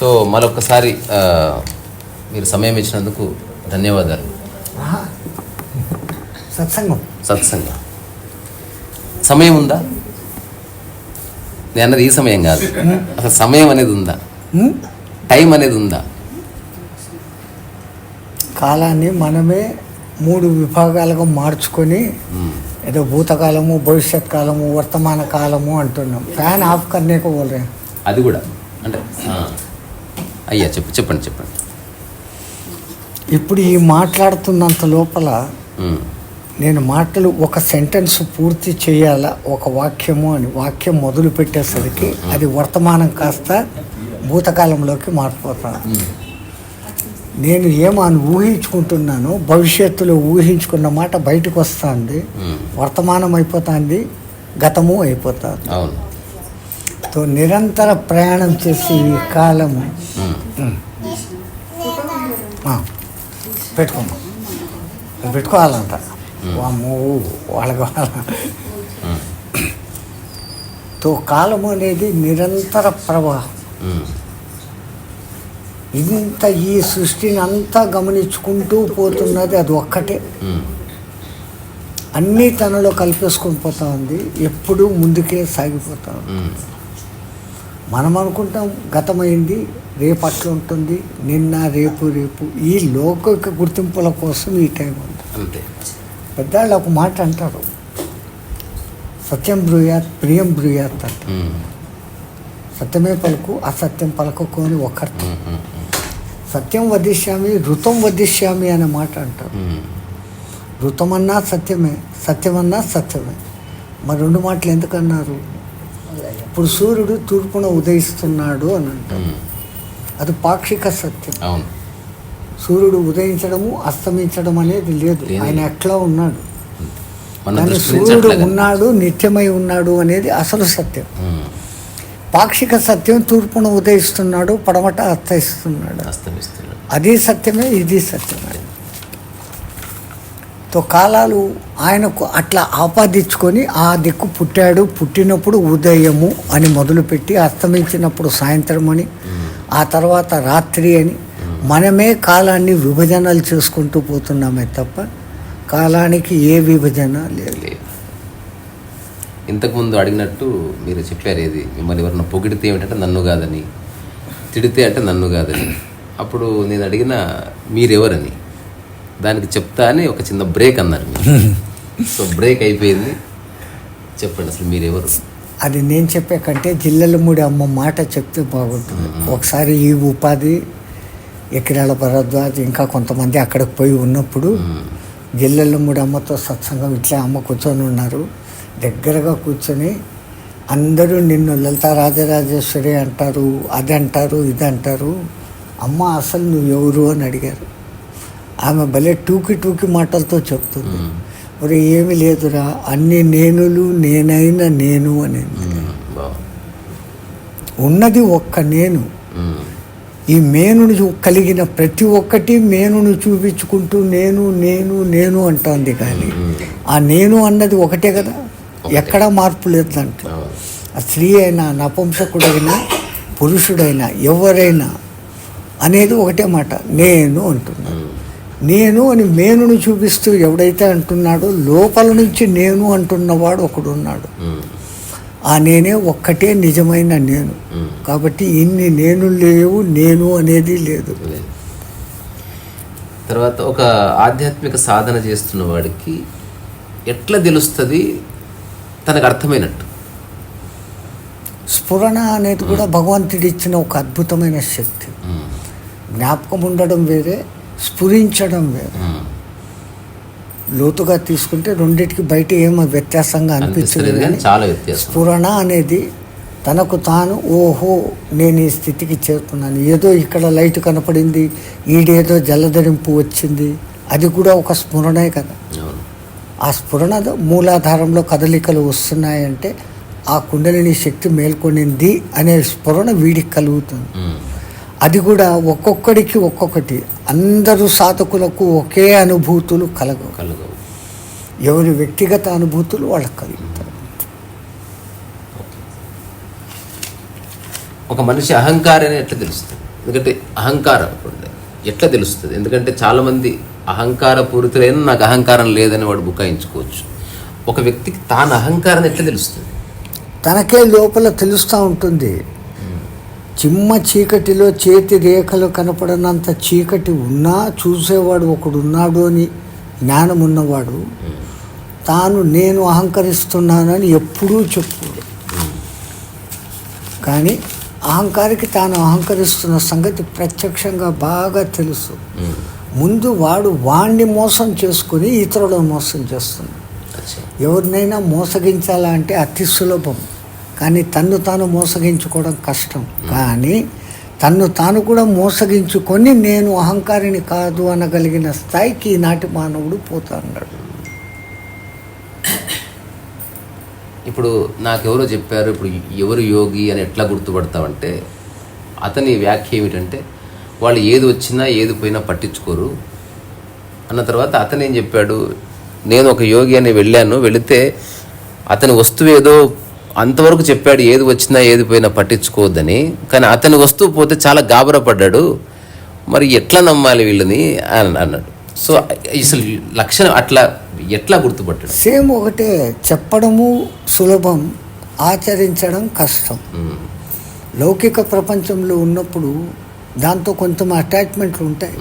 So మరొకసారి మీరు సమయం ఇచ్చినందుకు ధన్యవాదాలు. సత్సంగం. సత్సంగం. సమయం ఉందా? నేను అన్నది ఈ సమయం కాదు. అసలు సమయం అనేది ఉందా? టైం అనేది ఉందా? కాలాన్ని మనమే మూడు విభాగాలుగా మార్చుకొని. ఏదో భూతకాలము భవిష్యత్ కాలము వర్తమాన కాలము అంటున్నాం. ఫ్యాన్ ఆఫ్ కర్నేకో బోల్ రే అది కూడా. అంటే. అయ్యా చెప్పు చెప్పండి చెప్పండి ఇప్పుడు ఈ మాట్లాడుతున్నంత లోపల. నేను మాటలు ఒక సెంటెన్స్ పూర్తి చేయాలా ఒక వాక్యము అని వాక్యం మొదలు పెట్టేసరికి అది వర్తమానం కాస్త భూతకాలంలోకి మారిపోతాను నేను ఏమని ఊహించుకుంటున్నాను భవిష్యత్తులో ఊహించుకున్న మాట బయటకు వస్తుంది. వర్తమానం అయిపోతుంది గతము అయిపోతుంది తో నిరంతర ప్రయాణం చేసి ఈ కాలము మ్మ్. పెట్టుకోవాలంట. వామ్మో వాళ్ళకి వాళ్ళ తో కాలం అనేది నిరంతర ప్రవాహం. ఇంత ఈ సృష్టిని అంతా గమనించుకుంటూ పోతున్నది అది ఒక్కటే. అన్నీ తనలో కలిపేసుకొని పోతా ఉంది. ఎప్పుడూ ముందుకే సాగిపోతా ఉంది. మనం అనుకుంటాం గతమైంది రేపు అట్లా ఉంటుంది నిన్న రేపు రేపు ఈ లౌకిక గుర్తింపుల కోసం ఈ టైం ఉంది అంతే పెద్దవాళ్ళు ఒక మాట అంటారు సత్యం బ్రూయాత్ ప్రియం బ్రూయాత్ అంట. సత్యమే పలుకు అసత్యం పలకకు అని ఒకరు మ్మ్. మ్మ్. సత్యం వదిష్యామి ఋతం వదిష్యామి అనే మాట అంటారు. ఋతమన్నా సత్యమే సత్యమన్నా సత్యమే మరి రెండు మాటలు ఎందుకన్నారు ఇప్పుడు సూర్యుడు తూర్పున ఉదయిస్తున్నాడు అని అంటారు. అది పాక్షిక సత్యం. అవును. సూర్యుడు ఉదయించడము అస్తమించడం అనేది లేదు. ఆయన ఎట్లా ఉన్నాడు? కానీ సూర్యుడు. ఉన్నాడు నిత్యమై ఉన్నాడు అనేది అసలు సత్యం. పాక్షిక సత్యం తూర్పున ఉదయిస్తున్నాడు పడమట అస్తయిస్తున్నాడు అస్తమిస్తున్నాడు. అది సత్యమే ఇది సత్యమే. తో కాలాలు ఆయనకు అట్లా ఆపాదించుకొని ఆ దిక్కు పుట్టాడు. పుట్టినప్పుడు ఉదయము అని మొదలుపెట్టి అస్తమించినప్పుడు సాయంత్రం అని ఆ తర్వాత రాత్రి అని మనమే కాలాన్ని విభజనలు చేసుకుంటూ పోతున్నామే తప్ప కాలానికి ఏ విభజన లేదు. లేదు. ఇంతకుముందు అడిగినట్టు మీరు చెప్పారు ఏది? మిమ్మల్ని ఎవరన్నా పొగిడితే ఏమిటంటే నన్ను కాదని తిడితే అంటే నన్ను కాదని. అప్పుడు నేను అడిగిన మీరెవరని? దానికి చెప్తా అని ఒక చిన్న బ్రేక్ అన్నారు సో బ్రేక్ అయిపోయింది. చెప్పండి అసలు మీరెవరు అది నేను చెప్పే కంటే జిల్లెలమూడి అమ్మ మాట చెప్తే బాగుంటుంది. ఒకసారి ఈ ఉపాధి ఎకిరాల భరద్వాజ్ ఇంకా కొంతమంది అక్కడికి పోయి ఉన్నప్పుడు జిల్లెలమూడి అమ్మతో సత్సంగం ఇట్లా అమ్మ కూర్చొని ఉన్నారు. దగ్గరగా కూర్చొని అందరూ నిన్ను లలితా రాజరాజేశ్వరి అంటారు అది అంటారు ఇది అంటారు అమ్మ అసలు నువ్వు ఎవరు అని అడిగారు. ఆమె భలే టూకి టూకి మాటలతో చెప్తుంది. మరి ఏమీ లేదురా అన్ని నేనులు నేనైన నేను అని ఉన్నది ఒక్క నేను. ఈ మేనును కలిగిన ప్రతి ఒక్కటి మేనును చూపించుకుంటూ నేను నేను నేను అంటోంది కానీ ఆ నేను అన్నది ఒకటే కదా. ఎక్కడా మార్పు లేదు దాంట్లో అవును. ఆ స్త్రీ అయినా నపుంసకుడైనా పురుషుడైనా ఎవరైనా అనేది ఒకటే మాట. నేను అంటున్నాడు మ్మ్. నేను అని మేనును చూపిస్తూ ఎవడైతే అంటున్నాడో లోపల నుంచి నేను అంటున్నవాడు ఒకడు ఉన్నాడు మ్మ్. ఆ నేనే ఒక్కటే నిజమైన నేను. కాబట్టి ఇన్ని నేను లేవు నేను అనేది లేదు. తర్వాత ఒక ఆధ్యాత్మిక సాధన చేస్తున్న వాడికి ఎట్లా తెలుస్తుంది తనకు అర్థమైనట్టు స్ఫురణ అనేది కూడా భగవంతుడి ఇచ్చిన ఒక అద్భుతమైన శక్తి. జ్ఞాపకం ఉండడం వేరే స్ఫురించడం వేరే. లోతుగా తీసుకుంటే రెండింటికి బయట ఏమో వ్యత్యాసంగా అనిపించదు కానీ స్ఫురణ అనేది తనకు తాను ఓహో నేను ఈ స్థితికి చేరుకున్నాను. ఏదో ఇక్కడ లైట్ కనపడింది ఈడేదో జలధరింపు వచ్చింది. అది కూడా ఒక స్ఫురణే కదా. ఆ స్ఫురణ మూలాధారంలో కదలికలు వస్తున్నాయంటే ఆ కుండలిని శక్తి మేల్కొనింది అనే స్ఫురణ వీడికి కలుగుతుంది. అది కూడా ఒక్కొక్కడికి ఒక్కొక్కటి. అందరూ సాధకులకు ఒకే అనుభూతులు కలగవు. కలుగవు. ఎవరి వ్యక్తిగత అనుభూతులు వాళ్ళకి కలుగుతాయి. ఒక మనిషి అహంకారం ఎట్లా తెలుస్తుంది? ఎందుకంటే అహంకారం ఎట్లా తెలుస్తుంది? ఎందుకంటే చాలామంది అహంకార పూరితులైన నాకు అహంకారం లేదని వాడు బుకాయించుకోవచ్చు. ఒక వ్యక్తికి తాను అహంకారం ఎట్లా తెలుస్తుంది? తనకే లోపల తెలుస్తూ ఉంటుంది. చిమ్మ చీకటిలో చేతి రేఖలు కనపడనంత చీకటి ఉన్నా చూసేవాడు ఒకడు ఉన్నాడు అని జ్ఞానం ఉన్నవాడు తాను నేను అహంకరిస్తున్నానని ఎప్పుడూ చెప్పుకోడు కానీ అహంకారికి తాను అహంకరిస్తున్న సంగతి ప్రత్యక్షంగా బాగా తెలుసు. ముందు వాడు వాణ్ణి మోసం చేసుకుని ఇతరులను మోసం చేస్తున్నాడు. ఎవరినైనా మోసగించాలా అంటే అతి సులభం. కానీ తన్ను తాను మోసగించుకోవడం కష్టం. కానీ తన్ను తాను కూడా మోసగించుకొని నేను అహంకారిని కాదు అనగలిగిన స్థాయికి ఈనాటి మానవుడు పోతున్నాడు. ఇప్పుడు నాకెవరో చెప్పారు ఇప్పుడు ఎవరు యోగి అని ఎట్లా గుర్తుపడతావంటే అతని వ్యాఖ్య ఏమిటంటే వాళ్ళు ఏది వచ్చినా ఏది పోయినా పట్టించుకోరు. అన్న తర్వాత అతను ఏం చెప్పాడు నేను ఒక యోగి అని వెళ్ళాను వెళితే అతని వస్తువు ఏదో అంతవరకు చెప్పాడు ఏది వచ్చినా ఏది పోయినా పట్టించుకోవద్దని. కానీ అతని వస్తువు పోతే చాలా గాబరా పడ్డాడు మరి ఎట్లా నమ్మాలి వీళ్ళని అని అన్నాడు. సో అసలు లక్షణం అట్లా ఎట్లా గుర్తుపట్టాడు? సేమ్ ఒకటే చెప్పడము సులభం ఆచరించడం కష్టం. లౌకిక ప్రపంచంలో ఉన్నప్పుడు దాంతో కొంచెం అటాచ్మెంట్లు ఉంటాయి.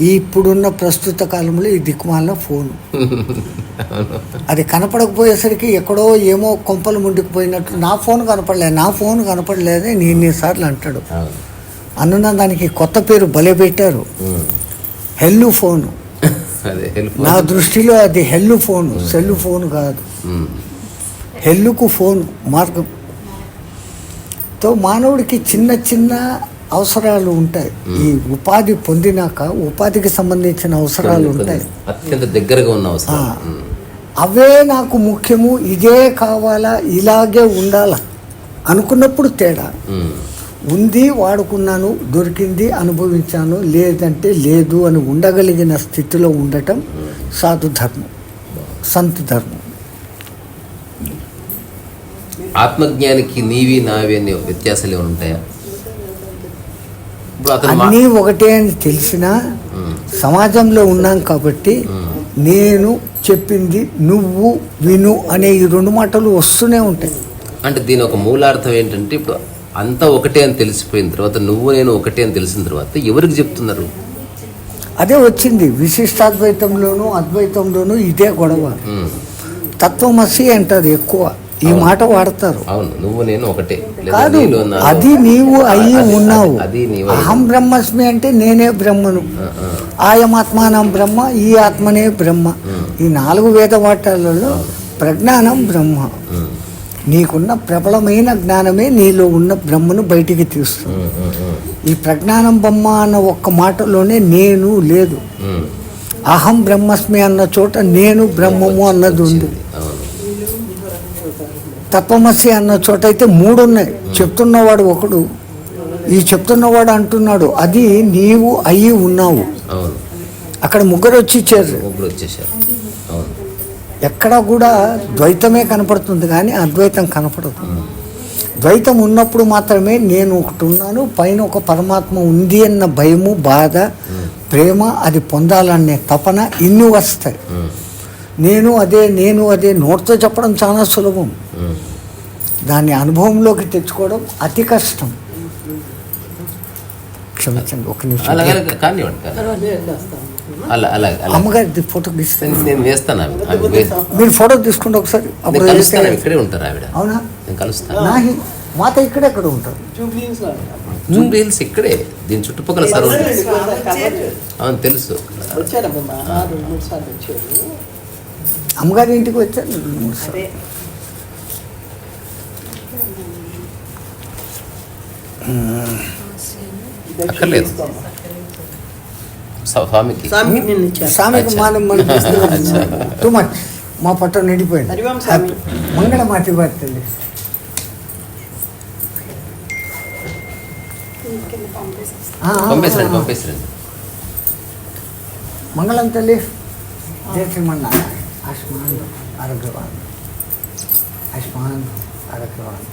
ఇప్పుడున్న ప్రస్తుత కాలంలో ఈ దిక్కుమాల ఫోన్. అది కనపడకపోయేసరికి ఎక్కడో ఏమో కొంపలు ముందుకుపోయినట్టు నా ఫోన్ కనపడలేదు నా ఫోన్ కనపడలేదని నేను ఎన్నిసార్లు అంటాడు. అన్న దానికి కొత్త పేరు భలే పెట్టారు. Hello phone. నా దృష్టిలో అది హెల్లు ఫోను సెల్లు ఫోన్ కాదు. హెల్లుకు ఫోన్ మార్గం. తో మానవుడికి చిన్న చిన్న అవసరాలు ఉంటాయి. ఈ ఉపాధి పొందినాక ఉపాధికి సంబంధించిన అవసరాలు ఉంటాయి. అత్యంత దగ్గరగా ఉన్న అవసరం. అవే నాకు ముఖ్యము ఇదే కావాలా ఇలాగే ఉండాలా అనుకున్నప్పుడు తేడా. ఉంది వాడుకున్నాను దొరికింది అనుభవించాను లేదంటే లేదు అని ఉండగలిగిన స్థితిలో ఉండటం సాధు ధర్మం సంత్ ధర్మం. ఆత్మజ్ఞానికి నీవి నావి అనే వ్యత్యాసాలు ఏమైనా ఉంటాయా? అన్నీ ఒకటే అని తెలిసినా. సమాజంలో ఉన్నాం కాబట్టి నేను చెప్పింది నువ్వు విను అనే ఈ రెండు మాటలు వస్తూనే ఉంటాయి అంటే దీని ఒక మూలార్థం ఏంటంటే ఇప్పుడు అంతా ఒకటే అని తెలిసిపోయిన తర్వాత నువ్వు నేను ఒకటే అని తెలిసిన తర్వాత ఎవరికి చెప్తున్నారు అదే వచ్చింది విశిష్టాద్వైతంలోనూ అద్వైతంలోనూ ఇదే గొడవ. తత్వమసి అంటారు ఎక్కువ ఈ మాట వాడతారు. అవును నువ్వు నేను ఒకటే. కాదు అది నీవు అయ్యి ఉన్నావు. అహం బ్రహ్మస్మి అంటే నేనే బ్రహ్మను. ఆయమాత్మానం బ్రహ్మ ఈ ఆత్మనే బ్రహ్మ. ఈ నాలుగు వేద వాటాలలో ప్రజ్ఞానం బ్రహ్మ. నీకున్న ప్రబలమైన జ్ఞానమే నీలో ఉన్న బ్రహ్మను బయటికి తీస్తుంది. ఈ ప్రజ్ఞానం బ్రహ్మ అన్న ఒక్క మాటలోనే నేను లేదు. అహం బ్రహ్మస్మి అన్న చోట నేను బ్రహ్మము అన్నది ఉంది. తత్వమసి అన్న చోట అయితే మూడు ఉన్నాయి చెప్తున్నవాడు ఒకడు. ఈ చెప్తున్నవాడు అంటున్నాడు అది నీవు అయి ఉన్నావు. అక్కడ ముగ్గురు వచ్చి చేరు ముగ్గురు వచ్చేసారు అవును. ఎక్కడ కూడా ద్వైతమే కనపడుతుంది కానీ అద్వైతం కనపడదు. ద్వైతం ఉన్నప్పుడు మాత్రమే నేను ఒకటి ఉన్నాను పైన ఒక పరమాత్మ ఉంది అన్న భయము బాధ ప్రేమ అది పొందాలనే తపన ఇన్ని వస్తాయి. నేను అదే నేను అదే నోటితో చెప్పడం చాలా సులభం. దాన్ని అనుభవంలోకి తెచ్చుకోవడం అతి కష్టం. క్షమించండి ఒక నిమిషం. అమ్మగారి ఫోటో నేను- వేస్తాను మీరు ఫోటో తీసుకుంటే ఒకసారి. అప్పుడు ఇక్కడే ఉంటారు ఆవిడ. అవునా? నేను కలుస్తాను. నాహి మాత ఇక్కడెక్కడ ఉంటారు? జూబ్లీ హిల్స్ ఇక్కడే దీని చుట్టుపక్కల సర్వ అవును తెలుసు వచ్చారమ్మా రెండు మూడు సార్లు వచ్చారు అమ్మగారి ఇంటికి వచ్చారు రెండు మూడు సార్లు. అక్కర్లేదు. స్వా- స్వామికి స్వామికి. మానం మనం టూ మచ్ మా పట్ట నిండిపోయింది. మంగళ మాటి పడుతుంది పంపేసరండి పంపేసరండి మంగళం తల్లి. జయ శ్రీమన్నా అష్మాన్ ఆరోగ్యవాన్ ఆయుష్మాన్ ఆరోగ్యవాన్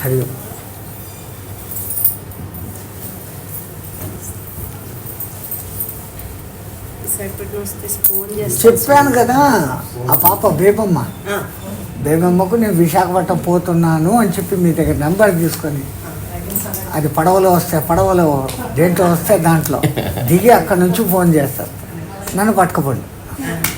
హరి ఓం చెప్పాను కదా ఆ పాప బేబమ్మ. బేబమ్మకు నేను విశాఖపట్నం పోతున్నాను అని చెప్పి మీ దగ్గర నెంబర్ తీసుకొని అది పడవలో వస్తే పడవలో దేంట్లో వస్తే దాంట్లో. దిగి అక్కడ నుంచి ఫోన్ చేస్తారు. నన్ను పట్టుకుపోండి.